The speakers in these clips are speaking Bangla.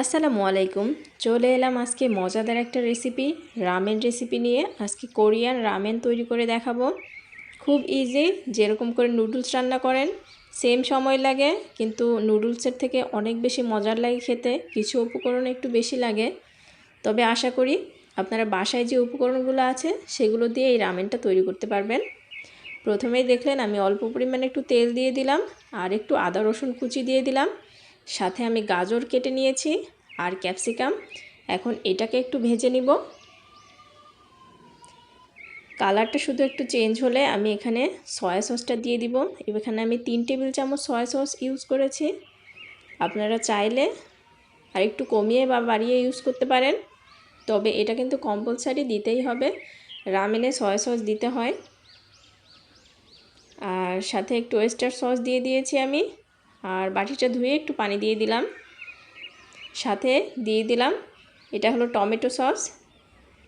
আসসালামু আলাইকুম। চলে এলাম আজকে মজাদার একটা রেসিপি রামেন রেসিপি নিয়ে। আজকে কোরিয়ান রামেন তৈরি করে দেখাবো। খুব ইজি যেরকম করে নুডলস রান্না করেন সেম সময় লাগে, কিন্তু নুডলসের থেকে অনেক বেশি মজার লাগে খেতে, কিছু উপকরণ একটু বেশি লাগে। তবে আশা করি আপনারা বাসায় যে উপকরণগুলো আছে, সেগুলো দিয়ে এই রামেনটা তৈরি করতে পারবেন। প্রথমেই দেখলেন আমি অল্প পরিমাণে একটু তেল দিয়ে দিলাম, আর একটু আদা রসুন কুচি দিয়ে দিলাম। সাথে আমি গাজর কেটে নিয়েছি আর ক্যাপসিকাম। এখন এটাকে একটু ভেজে নিব। কালারটা শুধু একটু চেঞ্জ হলে আমি এখানে সয়া সসটা দিয়ে দিব। এখানে আমি তিন টেবিল চামচ সয়া সস ইউজ করেছি। আপনারা চাইলে আর একটু কমিয়ে বা বাড়িয়ে ইউজ করতে পারেন। তবে এটা কিন্তু কম্পালসারি দিতেই হবে। রামেনে সয়া সস দিতে হয়। আর সাথে একটু ওয়েস্টার সস দিয়ে দিয়েছি আমি। আর বাটিটা ধুয়ে একটু পানি দিয়ে দিলাম। সাথে দিয়ে দিলাম, এটা হলো টমেটো সস।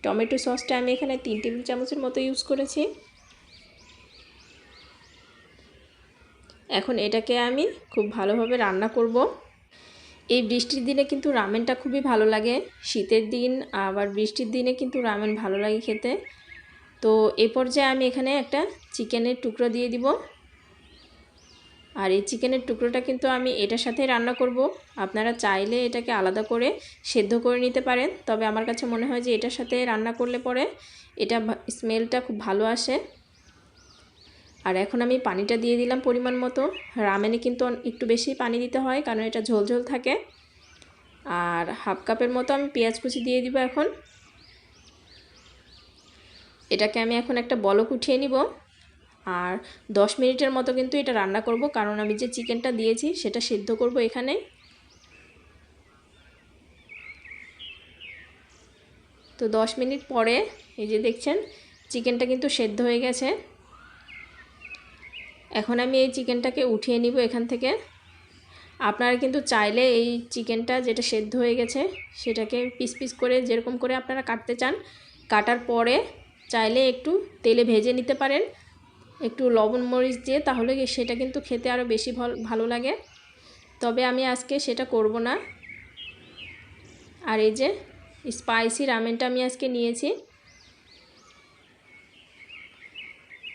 টমেটো সসটা আমি এখানে তিন টেবিল চামচের মতো ইউজ করেছি। এখন এটাকে আমি খুব ভালোভাবে রান্না করব। এই বৃষ্টির দিনে কিন্তু রামেনটা খুবই ভালো লাগে। শীতের দিন, আবার বৃষ্টির দিনে কিন্তু রামেন ভালো লাগে খেতে। তো এ পর্যায়ে আমি এখানে একটা চিকেনের টুকরো দিয়ে দিব। আর এই চিকেনের টুকরোটা কিন্তু আমি এটার সাথেই রান্না করব। আপনারা চাইলে এটাকে আলাদা করে সেদ্ধ করে নিতে পারেন। তবে আমার কাছে মনে হয় যে এটার সাথে রান্না করলে পরে এটা স্মেলটা খুব ভালো আসে। আর এখন আমি পানিটা দিয়ে দিলাম পরিমাণ মতো। রামেনে কিন্তু একটু বেশি পানি দিতে হয়, কারণ এটা ঝোলঝোল থাকে। আর হাফ কাপের মতো আমি পেঁয়াজ কুচি দিয়ে দিব এখন। এটাকে আমি এখন একটা বলক উঠিয়ে নিব। আর 10 মিনিটের মতো কিন্তু এটা রান্না করব, কারণ আমি যে চিকেনটা দিয়েছি সেটা সিদ্ধ করব এখানে। তো 10 মিনিট পরে, এই যে দেখছেন, চিকেনটা কিন্তু সেদ্ধ হয়ে গেছে। এখন আমি এই চিকেনটাকে উঠিয়ে নিব এখান থেকে। আপনারা কিন্তু চাইলে এই চিকেনটা যেটা সেদ্ধ হয়ে গেছে, সেটাকে পিস পিস করে যেরকম করে আপনারা কাটতে চান, কাটার পরে চাইলে একটু তেলে ভেজে নিতে পারেন। একটু লবণ মরিচ দিয়ে, তাহলে সেটা কিন্তু খেতে আরও বেশি ভালো লাগে। তবে আমি আজকে সেটা করব না। আর এই যে স্পাইসি রামেনটা আমি আজকে নিয়েছি।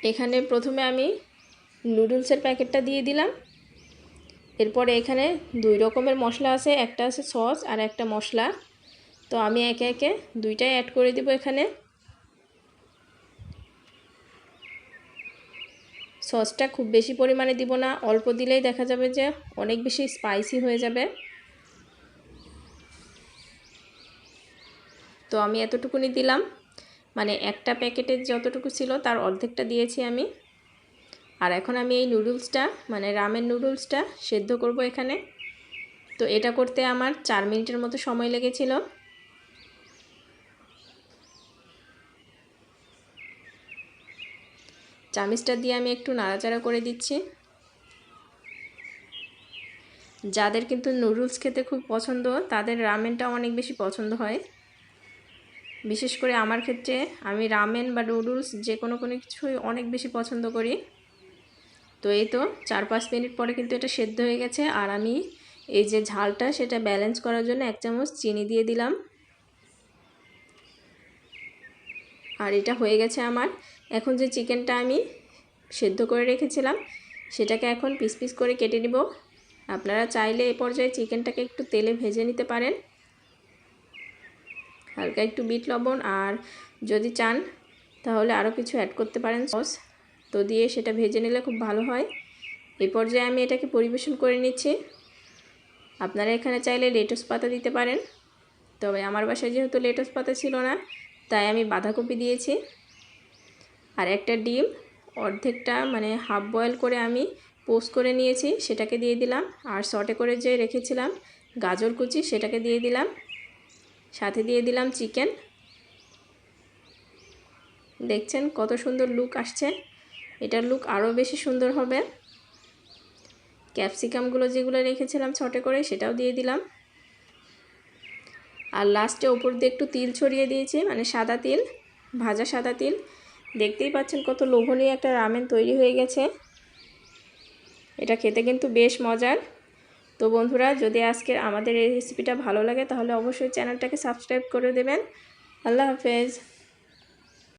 এখানে প্রথমে আমি নুডলসের প্যাকেটটা দিয়ে দিলাম। এরপরে এখানে দুই রকমের মশলা আছে, একটা আছে সস আর একটা মশলা। তো আমি একে একে দুইটাই অ্যাড করে দিব এখানে। সসটা খুব বেশি পরিমাণে দিব না। অল্প দিলেই দেখা যাবে যে অনেক বেশি স্পাইসি হয়ে যাবে। তো আমি এতটুকুনি দিলাম। মানে একটা প্যাকেটের যতটুকু ছিল তার অর্ধেকটা দিয়েছি আমি। আর এখন আমি এই নুডলসটা মানে রামের নুডলসটা সেদ্ধ করব এখানে। তো এটা করতে আমার চার মিনিটের মতো সময় লেগেছিল। চামিচটা দিয়ে আমি একটু নাড়াচাড়া করে দিচ্ছি। যাদের কিন্তু নুডলস খেতে খুব পছন্দ, তাদের রামেনটা অনেক বেশি পছন্দ হয়। বিশেষ করে আমার ক্ষেত্রে আমি রামেন বা নুডলস যে কোনো কোনো কিছুই অনেক বেশি পছন্দ করি। তো এই তো চার পাঁচ মিনিট পরে কিন্তু এটা সেদ্ধ হয়ে গেছে। আর আমি এই যে ঝালটা সেটা ব্যালেন্স করার জন্য এক চামচ চিনি দিয়ে দিলাম। আর এটা হয়ে গেছে আমার এখন যে চিকেনটা আমি সেদ্ধ করে রেখেছিলাম, সেটাকে এখন পিস পিস করে কেটে নিব। আপনারা চাইলে এ পর্যায়ে চিকেনটাকে একটু তেলে ভেজে নিতে পারেন। হালকা একটু বিট লবণ আর যদি চান তাহলে আরও কিছু অ্যাড করতে পারেন সস। তো দিয়ে সেটা ভেজে নিলে খুব ভালো হয়। এ পর্যায়ে আমি এটাকে পরিবেশন করে নিচ্ছি। আপনারা এখানে চাইলে লেটস পাতা দিতে পারেন। তবে আমার বাসায় যেহেতু লেটস পাতা ছিল না, তাই আমি বাঁধাকপি দিয়েছি। আর একটা ডিম, অর্ধেকটা মানে হাফ বয়েল করে আমি পোস্ট করে নিয়েছি, সেটাকে দিয়ে দিলাম। আর শর্টে করে যে রেখেছিলাম গাজর কুচি, সেটাকে দিয়ে দিলাম। সাথে দিয়ে দিলাম চিকেন দেখছেন কত সুন্দর লুক আসছে। এটার লুক আরও বেশি সুন্দর হবে। ক্যাপসিকামগুলো যেগুলো রেখেছিলাম ছটে করে, সেটাও দিয়ে দিলাম। আর লাস্টে ওপর দিয়ে একটু তিল ছড়িয়ে দিয়েছি মানে সাদা তিল, ভাজা সাদা তিল। দেখতেই পাচ্ছেন কত লোভনীয় একটা রামেন তৈরি হয়ে গেছে। এটা খেতে কিন্তু বেশ মজার। তো বন্ধুরা, যদি আজকের আমাদের এই রেসিপিটা ভালো লাগে, তাহলে অবশ্যই চ্যানেলটাকে সাবস্ক্রাইব করে দেবেন। আল্লাহ হাফেজ।